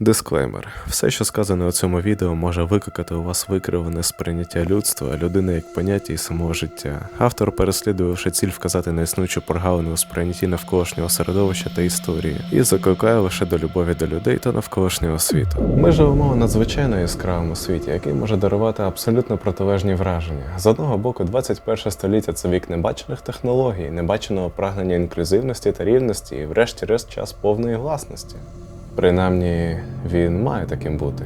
Дисклеймер: все, що сказано у цьому відео, може викликати у вас викривлене сприйняття людства, людини як поняття і самого життя. Автор переслідує лише ціль вказати на існуючу прогалину у сприйнятті навколишнього середовища та історії, і закликає лише до любові до людей та навколишнього світу. Ми живемо у надзвичайно яскравому світі, який може дарувати абсолютно протилежні враження. З одного боку, 21 століття це вік небачених технологій, небаченого прагнення інклюзивності та рівності, і врешті-решт час повної гласності. Принаймні, він має таким бути.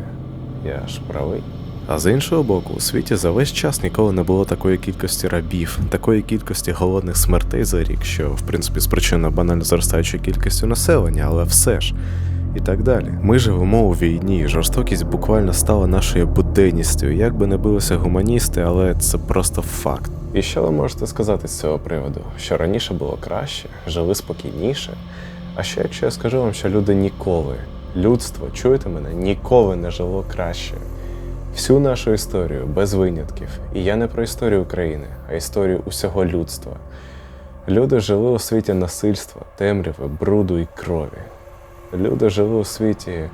Я ж правий. А з іншого боку, у світі за весь час ніколи не було такої кількості рабів, такої кількості голодних смертей за рік, що в принципі спричинено банально зростаючою кількістю населення, але все ж. І так далі. Ми живемо у війні, жорстокість буквально стала нашою буденністю. Як би не билися гуманісти, але це просто факт. І що ви можете сказати з цього приводу? Що раніше було краще, жили спокійніше? А що якщо я скажу вам, що люди ніколи, людство, чуєте мене, ніколи не жило краще? Всю нашу історію без винятків. І я не про історію України, а історію усього людства. Люди жили у світі насильства, темряви, бруду і крові. Люди жили у світі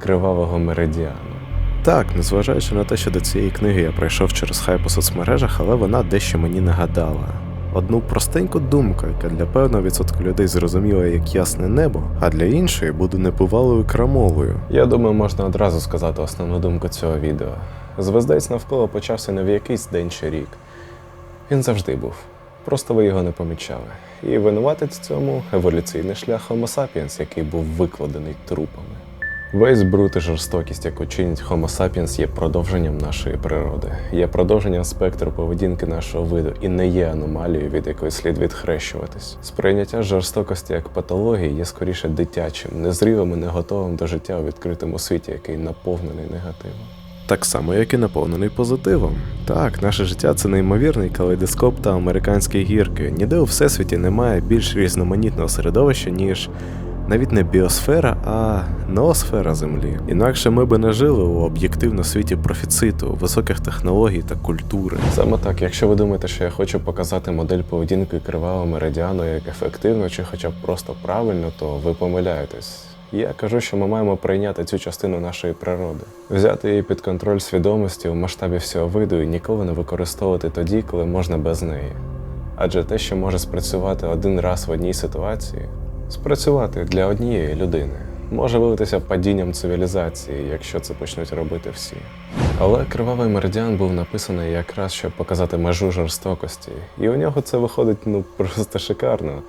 кривавого меридіану. Так, незважаючи на те, що до цієї книги я пройшов через хайп у соцмережах, але вона дещо мені нагадала. Одну простеньку думку, яка для певного відсотку людей зрозуміла як ясне небо, а для іншої буде непувалою крамолою. Я думаю, можна одразу сказати основну думку цього відео. Звездець навколо почався не в якийсь день чи рік. Він завжди був. Просто ви його не помічали. І винуватець цьому еволюційний шлях Homo sapiens, який був викладений трупами. Весь бруд і жорстокість, яку чинить Homo sapiens, є продовженням нашої природи, є продовженням спектру поведінки нашого виду і не є аномалією, від якої слід відхрещуватись. Сприйняття жорстокості як патології є скоріше дитячим, незрілим і не готовим до життя у відкритому світі, який наповнений негативом. Так само, як і наповнений позитивом. Так, наше життя це неймовірний калейдоскоп та американські гірки. Ніде у всесвіті немає більш різноманітного середовища, ніж навіть не біосфера, а ноосфера Землі. Інакше ми би не жили у об'єктивно світі профіциту, високих технологій та культури. Саме так, якщо ви думаєте, що я хочу показати модель поведінки кривавого меридіану як ефективно чи хоча б просто правильно, то ви помиляєтесь. Я кажу, що ми маємо прийняти цю частину нашої природи, взяти її під контроль свідомості у масштабі всього виду і ніколи не використовувати тоді, коли можна без неї. Адже те, що може спрацювати один раз в одній ситуації, спрацювати для однієї людини, може вилитися падінням цивілізації, якщо це почнуть робити всі. Але кривавий меридіан був написаний якраз щоб показати межу жорстокості, і у нього це виходить ну просто шикарно.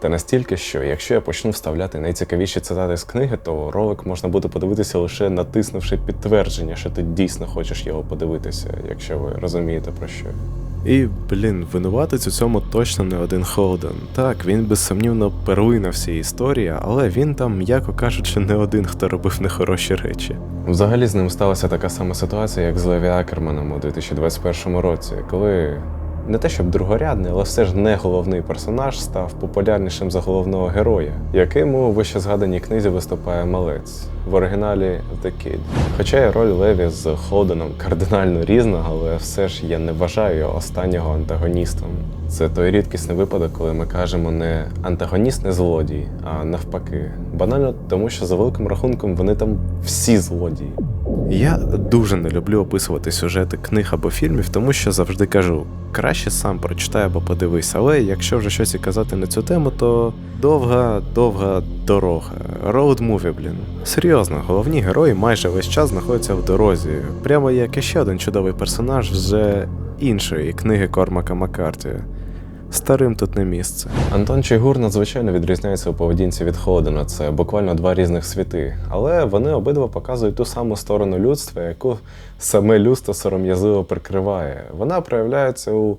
Та настільки, що якщо я почну вставляти найцікавіші цитати з книги, то ролик можна буде подивитися лише натиснувши підтвердження, що ти дійсно хочеш його подивитися, якщо ви розумієте про що. І, блін, винуватець у цьому точно не один Холден. Так, він безсумнівно перлина всій історії, але він там, м'яко кажучи, не один, хто робив нехороші речі. Взагалі з ним сталася така сама ситуація, як з Леві Акерманом у 2021 році, коли не те, щоб другорядний, але все ж не головний персонаж став популярнішим за головного героя, яким у вище згаданій книзі виступає малець в оригіналі The Kid. Хоча і роль Леві з Холденом кардинально різна, але все ж я не вважаю його останнього антагоністом. Це той рідкісний випадок, коли ми кажемо не антагоніст, не злодій, а навпаки. Банально тому, що за великим рахунком вони там всі злодії. Я дуже не люблю описувати сюжети книг або фільмів, тому що завжди кажу: краще сам прочитай або подивись. Але якщо вже щось і казати на цю тему, то довга, довга дорога. Роуд муві, блін. Серйозно, головні герої майже весь час знаходяться в дорозі, прямо як і ще один чудовий персонаж з іншої книги Кормака Маккарті. Старим тут не місце. Антон Чигур надзвичайно відрізняється у поведінці від Холодена. Це буквально два різних світи. Але вони обидва показують ту саму сторону людства, яку саме людство сором'язливо прикриває. Вона проявляється у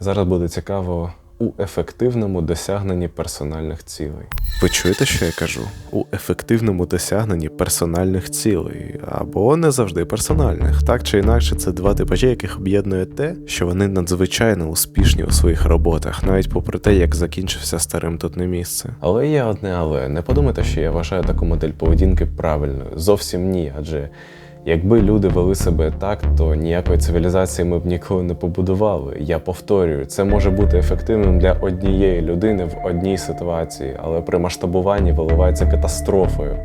зараз буде цікаво. У ефективному досягненні персональних цілей. Ви чуєте, що я кажу? У ефективному досягненні персональних цілей, або не завжди персональних. Так чи інакше, це два типажі, яких об'єднує те, що вони надзвичайно успішні у своїх роботах, навіть попри те, як закінчився старим тут не місце. Але є одне, але не подумайте, що я вважаю таку модель поведінки правильною. Зовсім ні, адже. Якби люди вели себе так, то ніякої цивілізації ми б ніколи не побудували. Я повторюю, це може бути ефективним для однієї людини в одній ситуації, але при масштабуванні виливається катастрофою.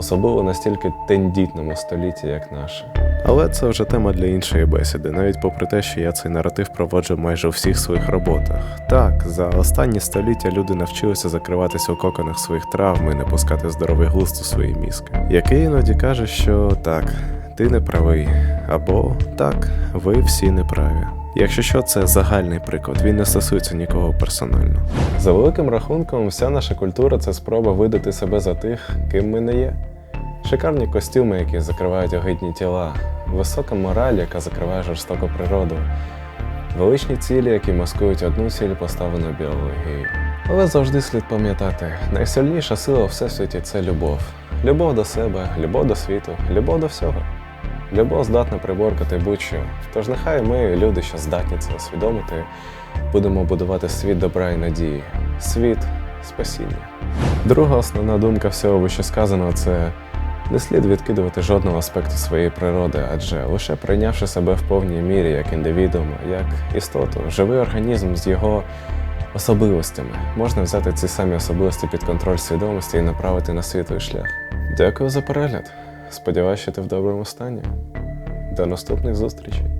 Особливо настільки тендітному столітті, як наше. Але це вже тема для іншої бесіди, навіть попри те, що я цей наратив проводжу майже у всіх своїх роботах. Так, за останні століття люди навчилися закриватися у коконах своїх травм і не пускати здоровий глузд у свої мізки. Який іноді каже, що так, ти не правий, або так, ви всі неправі. Якщо що, це загальний приклад, він не стосується нікого персонально. За великим рахунком, вся наша культура це спроба видати себе за тих, ким ми не є. Шикарні костюми, які закривають огидні тіла, висока мораль, яка закриває жорстоку природу, величні цілі, які маскують одну ціль, поставлену біологією. Але завжди слід пам'ятати, найсильніша сила у всесвіті це любов. Любов до себе, любов до світу, любов до всього. Любов здатна приборкати будь-що. Тож нехай ми, люди, що здатні це усвідомити, будемо будувати світ добра і надії, світ спасіння. Друга основна думка всього вищесказаного це не слід відкидувати жодного аспекту своєї природи, адже лише прийнявши себе в повній мірі як індивідуума, як істоту, живий організм з його особливостями, можна взяти ці самі особливості під контроль свідомості і направити на світлий шлях. Дякую за перегляд. Сподіваюся, що ти в доброму стані. До наступних зустрічей.